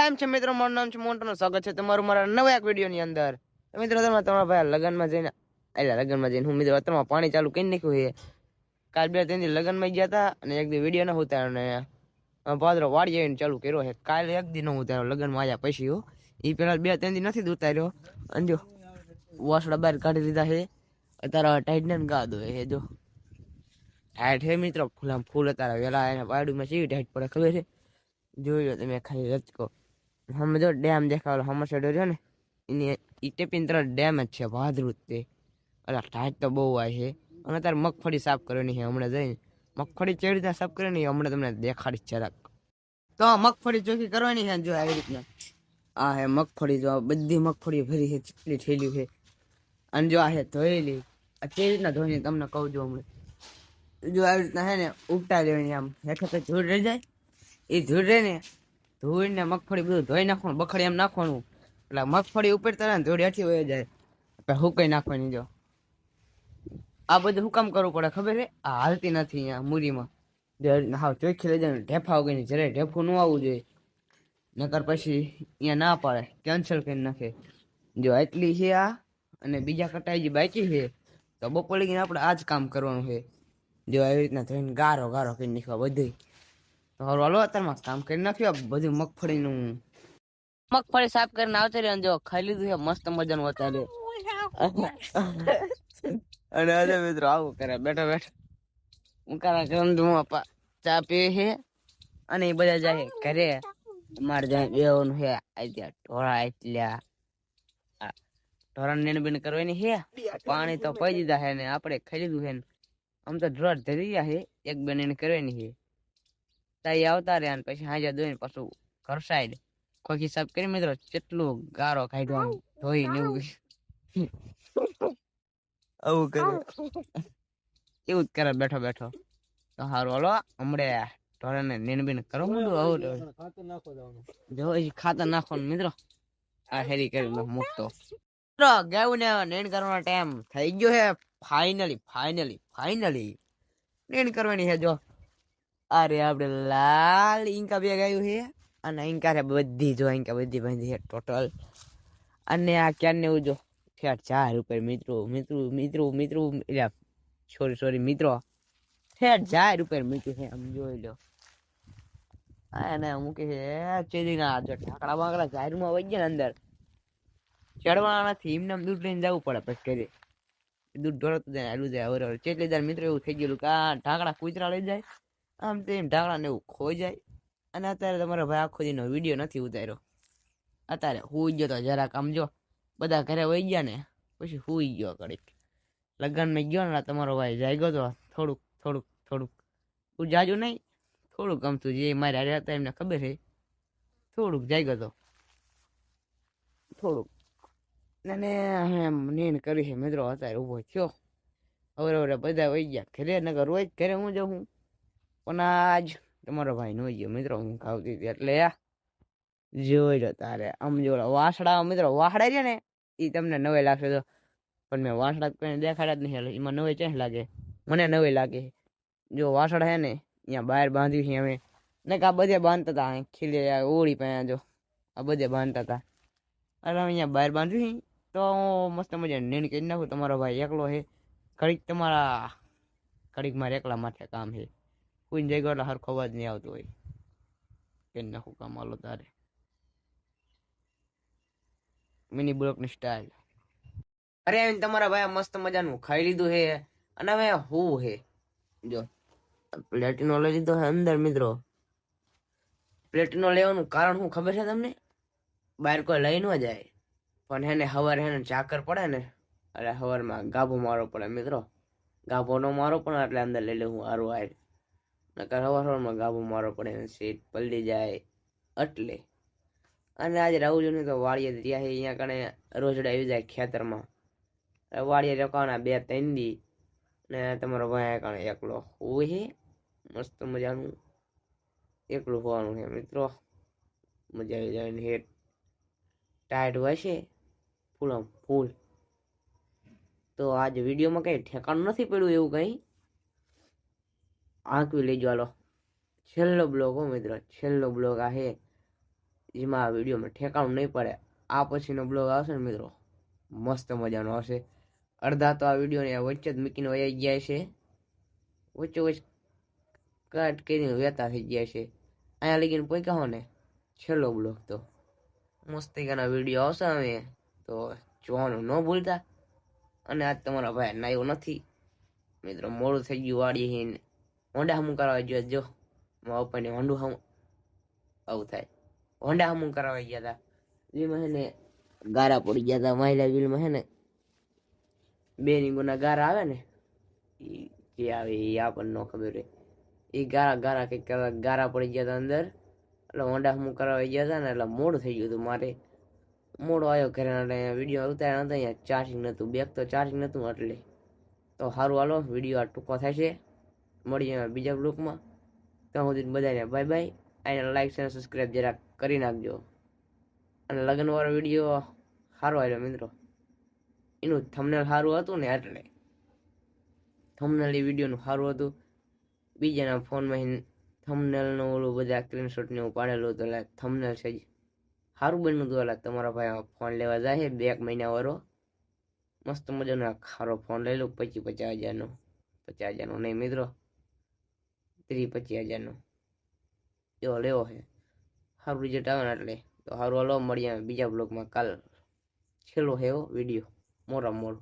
કેમ છે મિત્રો, મારું નામ છે મોન્ટોનો સ્વાગત છે તમારું મારા નવા એક વીડિયો ની અંદર મિત્રો તમે તમારા ભાઈ લગ્નમાં જઈને એટલે લગ્નમાં જઈને હું મિત્રો અત્યારમાં પાણી ચાલુ કરી નાખ્યું છે. કાલ બે ત્રણ દી લગ્નમાં ગયા હતા અને એક દી વીડિયો ન ઉતાર્યો ને પાદરો વાડી આવીને ચાલુ કર્યો છે. કાલે એક દી ન ઉતાર્યો લગ્નમાં આવ્યા પછી હો. એ પેલા બે ત્રણ દી નથી ઉતાર્યો. અને જો વાસડા બહાર કાઢી લીધા છે. અત્યારે ટાઈટ ને ગા દો હે જો. ટાઈટ છે મિત્રો ફૂલામ ફૂલ અત્યારે વેલા એને પાડુમાં સીવી ટાઈટ પડે ખબર છે? જોઈ લો તમે ખાલી રચકો હમે જો ડેમ દેખાડો હમર સાઈડ રહ્યો ને, એની ઈટે પિંતર ડેમ જ છે ભાદરૂત તે અલા, ટાઈટ તો બહુ આવે છે. અને તારે મગફળી સાફ કરવાની છે, હમણાં જઈને. મગફળી કેવી રીતના સાફ કરવાની હમણાં તમને દેખાડીશ જરાક. તો મગફળી ચોખ્ખી કરવાની છે જો આવી રીતના. આ હે મગફળી, જો બધી મગફળી ભરી છે કેટલી થયેલી છે. અને જો આ હે ધોયેલી, આ કેવી રીતના ધોઈને તમને કહું છું હમણાં. જો આવી રીતના હે ને ઉપટા લેવાની આમ હેઠે તો ધૂળ રહી જાય. એ ધૂળ રહે ને ધૂળને મગફળી બધું ધોઈ નાખવાનું, બખડી એમ નાખવાનું. એટલે મગફળી ઉપર તરે ને ધૂળ હેઠી વહી જાય. પછી હુકાઈ નાખવાની જો? આ બધું હું કામ કરવું પડે ખબર છે? આ હાલતી નથી અહીંયા મૂરીમાં. હાવ ચોખ્ખી લઈ જાય ને ઢેફા વગરની જરાય ઢેફું ન આવવું જોઈએ. નકર પછી અહીંયા ના પાડે કેન્સલ કરી નાખે. જો એટલી છે આ, અને બીજા કટાઈ જે બાકી છે, તો બપોર લગીને આપણે આ જ કામ કરવાનું છે. જો આવી રીતના થઈને ગારો ગારો કરી નાખવા બધું તો હાલો હાલો અત્યારમાં કામ કરી નાખ્યું બધું મગફળીનું. મગફળી સાફ કરીને આવતો રહ્યો જો ખાઈ લીધું છે મસ્ત મજાનું અત્યારે. અને અરે મિત્રો આવું કરે બેઠો બેઠો. હું કરા ગંદુ આપા ચા પીએ છે અને એ બધા જાય ઘરે. મારે જાય બેવાનું છે આજે ઢોળા એટલા ઢોરા ને બેન કરવાની છે પાણી તો પી દીધા છે ને આપણે ખાઈ લીધું છે ને. આમ તો ઢોર ધરી ગયા છે એક બેન એને કરવાની છે. તાઈ આવતા રહ્યા ને પછી હાજર દોઈને પાછું ઘર સાઈડ કોઈ હિસાબ કરી મિત્રો કેટલું ગારો ખાઈ આમ ધોઈ ને એવું આવું કરે. એવું જ કરે બેઠો બેઠો. તો હારું હલો હમણે ઢોરાને નીણ બીણ કરો બધું આવું જો એ ખાતર નાખો મિત્રો. આ હેરી કરી મૂકતો. મિત્રો ગાયું ને નીણ કરવાનો ટાઈમ થઈ ગયો હે. ફાઇનલી ફાઇનલી ફાઇનલી નીણ કરવાની છે જો. અરે આપણે લાલ ઈંકા બે ગાયું છે અને ઈંકા છે બધી જો ઈંકા બધી બાંધી છે ટોટલ અને આ ક્યારને એવું જો ઠેઠ ચાર રૂપિયા મિત્રો મિત્રો મિત્રો મિત્રો એટલે સોરી સોરી મિત્રો ઠેઠ ચાર રૂપિયા મીઠું છે આમ જોઈ લો અને મૂકી છે ચેરીના જો ઢાકડા બાકડા ઝાયરમાં વહી ગયા ને અંદર ચડવાના નથી એમને આમ દૂધ લઈને જવું પડે પછી ઘરે દૂધ ઢોળતું જાય આડું જાય અવર ચેટલીદાર મિત્રો એવું થઈ ગયેલું કે આ ઢાકડા કૂતરા લઈ જાય આમ તેમ ઢાકડા ને એવું ખોઈ જાય અને અત્યારે તમારો ભાઈ આખો દીનો વીડિયો નથી ઉતાર્યો. અત્યારે હુઈ ગયો તો જરાક આમ જો, બધા ઘરે વહી ગયા ને, પછી હુઈ ગયો કડીક લગ્નમાં ગયો ને તમારો ભાઈ જાગ્યો તો થોડુંક થોડુંક થોડુંક. હું જાજુ નહીં, થોડુંક ગમતું જે મારે હારે હતા એમને ખબર છે થોડુંક જાગ્યો તો. થોડુંક. અને નીણ કરી છે મિત્રો, અત્યારે ઊભો થયો. અવરે બધા વહી ગયા. ઘરે નગર હોય ઘરે હું જાઉં? હું પણ આજ તમારો ભાઈ નો ગયો મિત્રો, હું ખાવતી હતી એટલે જોઈ લો તારે. આમ જો વાસડા મિત્રો વાસડા રહ્યા ને એ તમને નવે લાગશે તો. પણ મેં વાસડા કોઈને દેખાડ્યા જ નહીં એટલે એમાં નવે ચેસ લાગે? મને નવે લાગે. જો વાસડા હે ને અહીંયા બહાર બાંધ્યું છે અમે. ને આ બધે બાંધતા હતા ખીલે ઓળી પાસે જો, આ બધે બાંધતા હતા એટલે અહીંયા બહાર બાંધ્યું છે, તો મસ્ત મજા નીણ કરી નાખું. તમારો ભાઈ એકલો છે. ઘડીક તમારા, ઘડીક મારે એકલા માટે કામ છે. કોઈ જગ્યા ગયો એટલે હરખો અવાજ નહીં આવતો હોય. કે નાખું કામ આલો તારે. મિની બ્લોકની સ્ટાઇલ અરે આવીને તમારા ભાઈ મસ્ત મજાનું ખાઈ લીધું હે. અને હવે હું હે? જો, પ્લેટિનો લઈ લીધો હે અંદર મિત્રો. પ્લેટિનો લેવાનું કારણ શું ખબર છે તમને? બહાર કોઈ લઈ ન જાય. પણ હેને હવારે હેને ચાકર પડે ને, એટલે હવારમાં ગાભો મારો પડે મિત્રો. ગાભો નો મારો પણ એટલે અંદર લઈ લઉં હારું આય. નકર હવા હવારમાં ગાબો મારો પડે ને સીટ પલડી જાય એટલે. અને આજે રાહુલજીને તો વાડીએ રહ્યા છે, અહીંયા કણે રોજડા આવી જાય ખેતરમાં. વાળીએ રોકાવાના બે ત્રણ દી. ને તમારો ભાઈ કણે એકલો હોય મસ્ત મજાનું. એકલું હોવાનું છે મિત્રો. મજા આવી જાય ને હેઠ. ટાયર્ડ હોય છે ફૂલ ફૂલ. તો આજ વિડીયોમાં કંઈ ઠેકાણું નથી પડ્યું એવું કંઈ? આંકવી લેજો હાલો. છેલ્લો બ્લોગ હો મિત્રો, છેલ્લો બ્લોગ આ હે. જેમાં આ વિડીયોમાં ઠેકાણું નહીં પડે. આ પછીનો બ્લોગ આવશે ને મિત્રો, મસ્ત મજાનો આવશે. અડધા તો આ વિડીયોને વચ્ચે જ મૂકીને વયા ગયા છે. વચ્ચે વચ્ચે કટ કરીને વેતા થઈ ગયા છે. અહીંયા લગીને પોઈ હો ને, છેલ્લો બ્લોગ તો. મસ્તિકાના વીડિયો આવશે અમે તો જોવાનું ન ભૂલતા. અને આજ તમારા ભાઈ નાયો નથી. મિત્રો, મોડું થઈ ગયું વાળી હિન હોંડા હમું કરાવવા જોઈએ જો. મારા પપ્પાને હોન્ડું હમ. આવું થાય. હોન્ડા હમું કરાવવા ગયા હતા જેમાં હે ગારા પડી ગયા હતા મહિલા વીલમાં હે બે રીંગોના ગારા આવે ને જે આવે એ આપણને ન ખબર હોય. એ ગારા ગારા કંઈક ગારા પડી ગયા હતા અંદર. એટલે હોન્ડા હમું કરાવવા ગયા હતા ને, એટલે મોડું થઈ ગયું હતું મારે. મોડો આવ્યો ઘરે એટલે વીડિયો ઉતાર્યા હતા અહીંયા ચાર્જિંગ નહોતું બેગ તો ચાર્જિંગ નહોતું એટલે. તો સારું હાલો, વીડિયો આ ટૂંકો થશે મળીએ બીજા બ્લોકમાં ત્યાં સુધી બધાને બાય બાય અને લાઈક અને સબસ્ક્રાઈબ જરા કરી નાખજો. અને લગ્નવાળો વીડિયો સારો આવ્યો મિત્રો. એનું થંબનેલ સારું હતું ને એટલે. થંબનેલ એ વિડીયોનું સારું હતું. બીજાના ફોનમાં થંબનેલનું ઓલું બધા સ્ક્રીનશોટ ને હું પાડેલું હતું એટલે થંબનેલ છે સારું બન્યું હતું એટલે તમારા ભાઈ ફોન લેવા જાય બે એક મહિના વાળો મસ્ત મજાનો ખારો ફોન લઈ લઉં પચીસ પચાસ હજારનો. પચાસ હજારનો નહીં મિત્રો. ત્રીસ પચીસ હજારનો. એવો લેવો છે. સારું રિઝલ્ટ આવે ને એટલે. તો સારું હલો મળીએ બીજા બ્લોગમાં કાલ છેલ્લો એવો વીડિયો મોરા મોડો